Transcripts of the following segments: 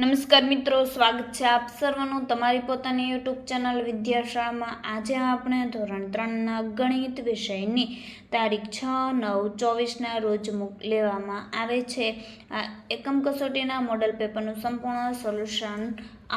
નમસ્કાર મિત્રો, સ્વાગત છે આપ સર્વનું તમારી પોતાની યુટ્યુબ ચેનલ વિદ્યાશાળામાં. આજે આપણે ધોરણ ત્રણના ગણિત વિષયની તારીખ છ, નવ, ચોવીસના રોજ લેવામાં આવે છે. આ એકમ કસોટીના મોડલ પેપરનું સંપૂર્ણ સોલ્યુશન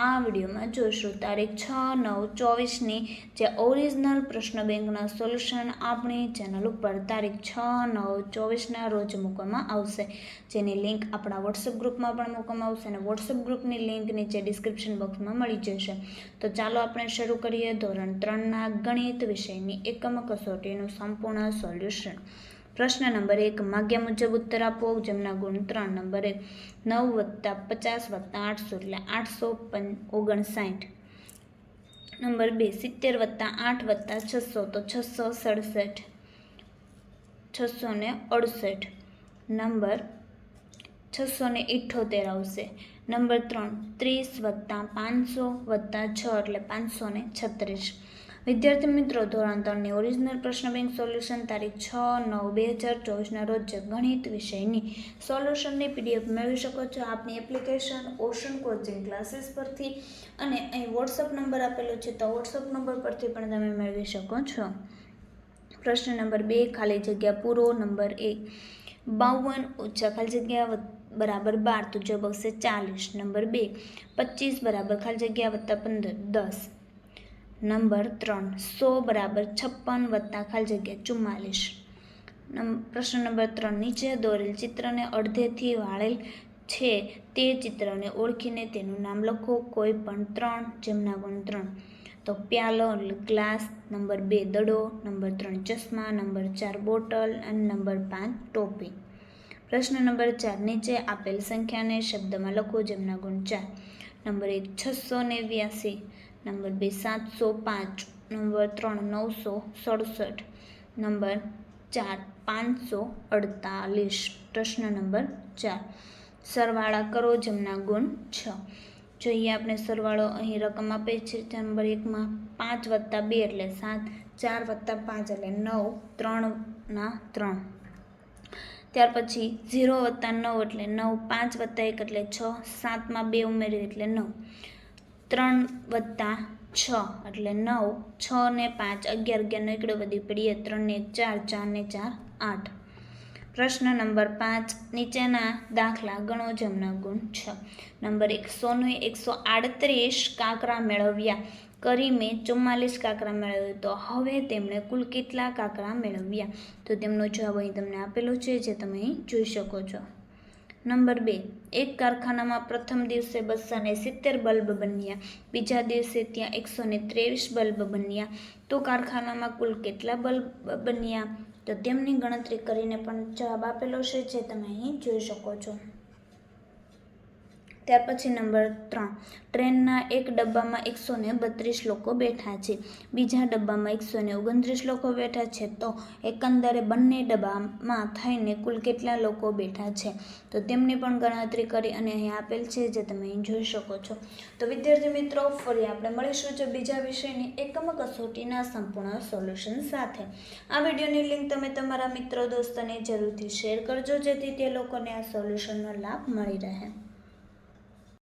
આ વિડીયોમાં જોઈશું. તારીખ છ, નવ, ચોવીસની જે ઓરિજિનલ પ્રશ્ન બેંકના સોલ્યુશન આપણી ચેનલ ઉપર તારીખ છ, નવ, ચોવીસના રોજ મૂકવામાં આવશે. જેની લિંક આપણા વોટ્સઅપ ગ્રુપમાં પણ મૂકવામાં આવશે અને વોટ્સઅપ ગ્રુપની લિંક નીચે ડિસ્ક્રિપ્શન બોક્સમાં મળી જશે. તો ચાલો આપણે શરૂ કરીએ ધોરણ ત્રણના ગણિત વિષયની એકમ કસોટીનું સંપૂર્ણ સોલ્યુશન. પ્રશ્ન નંબર એક, માગ્યા મુજબ ઉત્તર આપો. જેમના ગુણ ત્રણ, નંબર એક નવ વત્તા પચાસ વત્તા આઠસો, એટલે આઠસો પં, ઓગણસાઠ. નંબર બે, સિત્તેર વત્તા આઠ વત્તા છસો, તો છસો સડસઠ, છસો ને અડસઠ. નંબર છસો ને ઇઠ્ઠોતેર આવશે. નંબર ત્રણ, ત્રીસ વત્તા પાંચસો વત્તા છ, એટલે પાંચસો ને છત્રીસ. વિદ્યાર્થી મિત્રો, ધોરણ ત્રણની ઓરિજિનલ પ્રશ્ન બેંક સોલ્યુશન તારીખ છ નવ બે હજાર ચોવીસના રોજ ગણિત વિષયની સોલ્યુશનની પીડીએફ મેળવી શકો છો. આપની એપ્લિકેશન ઓશન કોચિંગ ક્લાસીસ પરથી અને અહીં વોટ્સઅપ નંબર આપેલો છે, તો વોટ્સઅપ નંબર પરથી પણ તમે મેળવી શકો છો. પ્રશ્ન નંબર બે, ખાલી જગ્યા પૂરો. નંબર એક, બાવન ઓછા ખાલી જગ્યા બરાબર બાર, તો જવાબ આવશે ચાલીસ. નંબર બે, પચીસ બરાબર ખાલી જગ્યા વત્તા પંદર, દસ. નંબર ત્રણ, સો બરાબર છપ્પન વત્તા ખાલી જગ્યા ચુમ્માલીસ. પ્રશ્ન નંબર ત્રણ, નીચે દોરેલ ચિત્રને અડધેથી વાળેલ છે તે ચિત્રને ઓળખીને તેનું નામ લખો, કોઈ પણ ત્રણ, જેમના ગુણ ત્રણ. તો પ્યાલો, ગ્લાસ, નંબર બે, દડો, નંબર ત્રણ, ચશ્મા, નંબર ચાર, બોટલ, અને નંબર પાંચ, ટોપી. પ્રશ્ન નંબર ચાર, નીચે આપેલ સંખ્યાને શબ્દમાં લખો, જેમના ગુણ ચાર. નંબર એક, છસો નેવ્યાસી. નંબર બે, સાતસો પાંચ, નંબર ત્રણ, નવસો સડસઠ, નંબર ચાર, પાંચસો અડતાલીસ, પ્રશ્ન નંબર ચાર. સરવાળા કરો જેમના ગુણ છ. જોઈએ આપણે સરવાળો અહીં રકમ આપે છે. નંબર એકમાં પાંચ વત્તા બે એટલે સાત, ચાર વત્તા પાંચ એટલે નવ ત્રણના ત્રણ. ત્યાર પછી ઝીરો વત્તા નવ એટલે નવ, પાંચ વત્તા એક એટલે છ, સાતમાં બે ઉમેરી એટલે નવ. ત્રણ વત્તા છ એટલે નવ, છ ને પાંચ, અગિયાર અગિયારનો એકડો વધી પડીએ ત્રણ ને ચાર ચાર ને ચાર, આઠ. પ્રશ્ન નંબર પાંચ, નીચેના દાખલા ગણો જેમના ગુણ છ. નંબર એકસોનું એકસો આડત્રીસ કાંકરા મેળવ્યા. કરી મેં ચુમ્માલીસ કાંકરા મેળવ્યો તો હવે તેમણે કુલ કેટલા કાંકરા મેળવ્યા? તો તેમનો જવાબ અહીં તમને આપેલો છે, જે તમે અહીં જોઈ શકો છો. નંબર બે, એક કારખાનામાં પ્રથમ દિવસે બસોને સિત્તેર બલ્બ બન્યા, બીજા દિવસે ત્યાં એકસો ને ત્રેવીસ બલ્બ બન્યા. તો કારખાનામાં કુલ કેટલા બલ્બ બન્યા? તો તેમની ગણતરી કરીને પણ જવાબ આપેલો છે, જે તમે અહીં જોઈ શકો છો. ત્યાર પછી નંબર ત્રણ. ટ્રેનના એક ડબ્બામાં એકસો ને બત્રીસ લોકો બેઠા છે. બીજા ડબ્બામાં એકસો ને ઓગણત્રીસ લોકો બેઠા છે. તો એકંદરે બંને ડબ્બામાં થઈને કુલ કેટલા લોકો બેઠા છે? તો તેમની પણ ગણતરી કરી અને અહીં આપેલ છે જે તમે અહીં જોઈ શકો છો. તો વિદ્યાર્થી મિત્રો, ફરી આપણે મળીશું જો બીજા વિષયની એકમ કસોટીના સંપૂર્ણ સોલ્યુશન સાથે. આ વિડીયોની લિંક તમે તમારા મિત્રો, દોસ્તોને જરૂરથી શેર કરજો જેથી તે લોકોને આ સોલ્યુશનનો લાભ મળી રહે.